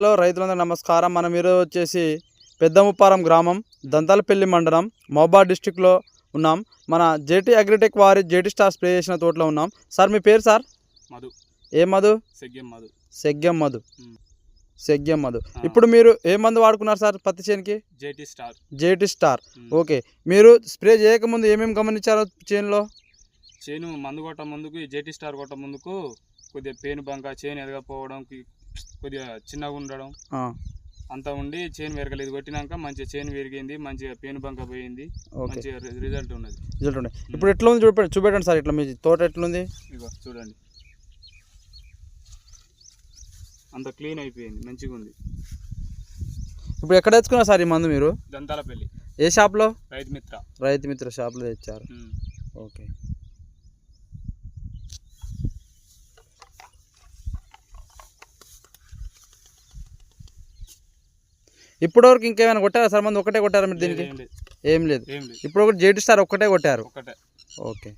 Hello రైతులందరూ నమస్కారం. మనం ఈరోజు వచ్చేసి పెద్దముప్పారం గ్రామం దంతాలపల్లి మండలం మహబాద్ డిస్టిక్లో ఉన్నాం. మన జేటీ అగ్రిటెక్ వారి జేటీ స్టార్ స్ప్రే చేసిన తోటలో ఉన్నాం. సార్ మీ పేరు సార్? మధు. ఏ మధు? సెగ్గెం మధు. సెగ్గెం మధు. సెగ్గెం మధు. ఇప్పుడు మీరు ఏ మందు వాడుకున్నారు సార్ పత్తి చేనుకి? JT star. JT star. Okay. మీరు స్ప్రే చేయకముందు ఏమేమి గమనించారో చేనులో? చేను మందు కొట్ట ముందుకు జేటీ స్టార్ కొట్ట ముందుకు కొద్దిగా పేను బంక చేను ఎదగపోవడం కొద్దిగా చిన్నగా ఉండడం. అంతా ఉండి చేను పెరగలేదు కొట్టినాక మంచిగా చేను పెరిగింది మంచిగా పేను బంక పోయింది మంచిగా రిజల్ట్ ఉన్నది. రిజల్ట్ ఉండే ఇప్పుడు ఎట్లా ఉంది చూపెట్టండి చూపెట్టండి సార్ ఇట్లా మీ తోట ఎట్లుంది? ఇగో చూడండి. అంత క్లీన్ అయిపోయింది మంచిగా ఉంది. ఇప్పుడు ఎక్కడ తెచ్చుకున్నారు సార్ ఈ మందు మీరు? దంతాల పెళ్ళి ఏ షాప్లో? రైతు మిత్ర. రైతు మిత్ర షాప్లో తెచ్చారు. ఓకే. ఇప్పటివరకు ఇంకేమైనా కొట్టారా సార్? మంది ఒకటే కొట్టారా మీరు దీనికి? ఏం లేదు. ఇప్పుడు ఒకటి జేటీ స్టార్ ఒక్కటే కొట్టారు. ఓకే.